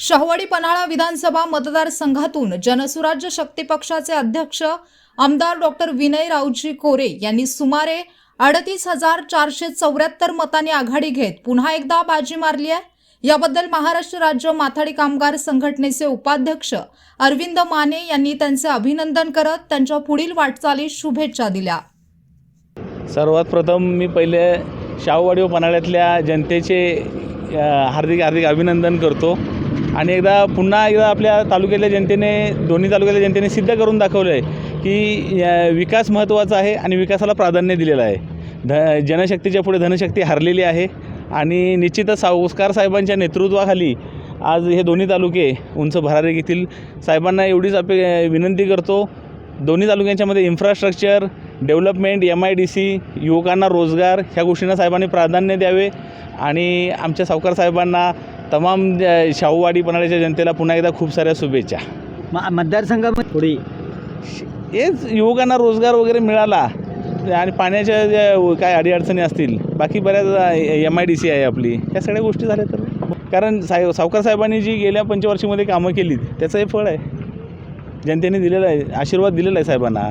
शहवाडी पन्हाळा विधानसभा मतदारसंघातून जनसुराज्य शक्ती पक्षाचे अध्यक्ष आमदार डॉक्टर विनय रावजी कोरे यांनी सुमारे अडतीस हजार चारशे चौऱ्याहत्तर मतांनी आघाडी घेत पुन्हा एकदा बाजी मारली आहे. याबद्दल महाराष्ट्र राज्य माथाडी कामगार संघटनेचे उपाध्यक्ष अरविंद माने यांनी त्यांचे अभिनंदन करत त्यांच्या पुढील वाटचालीस शुभेच्छा दिल्या. सर्वात प्रथम मी पहिले शाहूवाडी व पन्हाळ्यातल्या जनतेचे हार्दिक हार्दिक अभिनंदन करतो. आणि एकदा पुन्हा एकदा आपल्या तालुक्यातल्या जनतेने दोन्ही तालुक्यातल्या जनतेने सिद्ध करून दाखवलं आहे की विकास महत्त्वाचा आहे आणि विकासाला प्राधान्य दिलेलं आहे. ध जनशक्तीच्या पुढे धनशक्ती हरलेली आहे आणि निश्चितच सावस्कार साहेबांच्या नेतृत्वाखाली आज हे दोन्ही तालुके उंच भरारी घेतील साहेबांना एवढीच अपे विनंती करतो. दोन्ही तालुक्यांच्यामध्ये infrastructure development M I D C युवकांना रोजगार ह्या गोष्टींना साहेबांनी प्राधान्य द्यावे. आणि आमच्या सावकार साहेबांना तमाम शाहूवाडी पन्हाळ्याच्या जनतेला पुन्हा एकदा खूप साऱ्या शुभेच्छा. म- मतदारसंघामध्ये थोडी हेच युवकांना रोजगार वगैरे मिळाला आणि पाण्याच्या ज्या काय अडीअडचणी असतील बाकी बऱ्याच एम आय डी सी आहे आपली. ह्या सगळ्या गोष्टी झाल्या तर. कारण साहेब सावकार साहेबांनी जी गेल्या पंचवर्षीमध्ये कामं केली त्याचं हे फळ आहे. जनतेने दिलेलं आहे आशीर्वाद दिलेला आहे साहेबांना.